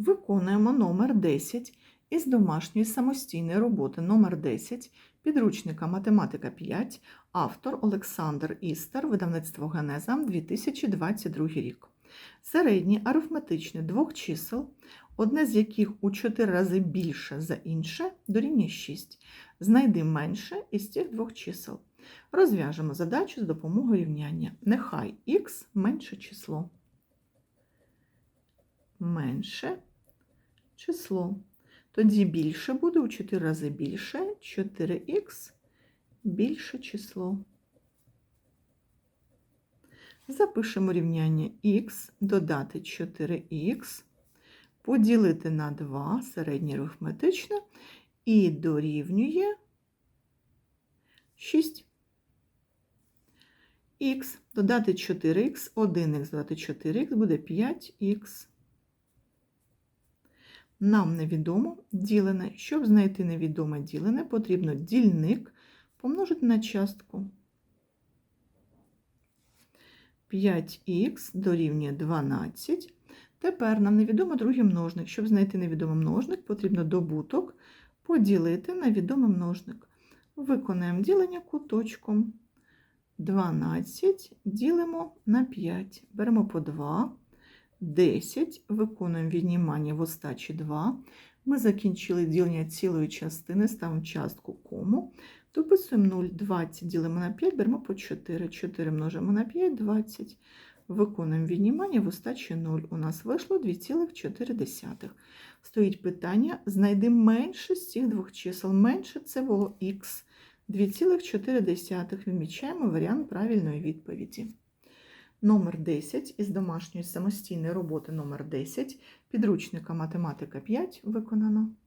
Виконуємо номер 10 із домашньої самостійної роботи номер 10 підручника Математика 5, автор Олександр Істер, видавництво Генеза, 2022 рік. Середнє арифметичне двох чисел, одне з яких у 4 рази більше за інше, дорівнює 6. Знайди менше із цих двох чисел. Розв'яжемо задачу з допомогою рівняння. Нехай х менше число. Менше число. Тоді більше буде у 4 рази більше, 4х більше число. Запишемо рівняння х, додати 4х, поділити на 2 середнє арифметичне і дорівнює 6. Х додати 4х, 1х додати 4х буде 5х. Нам невідомо ділене. Щоб знайти невідоме ділене, потрібно дільник помножити на частку. 5х дорівнює 12. Тепер нам невідомо другий множник. Щоб знайти невідомий множник, потрібно добуток поділити на відомий множник. Виконаємо ділення куточком. 12 ділимо на 5. Беремо по 2. 10. Виконуємо віднімання в остачі 2. Ми закінчили ділення цілої частини, ставимо частку кому. Дописуємо 0, 20 ділимо на 5, беремо по 4. 4 множимо на 5, 20. Виконуємо віднімання в остачі 0. У нас вийшло 2,4. Стоїть питання, знайди менше з цих двох чисел. Менше це було х. 2,4. Відмічаємо варіант правильної відповіді. Номер 10 із домашньої самостійної роботи номер 10 підручника Математика 5 виконано.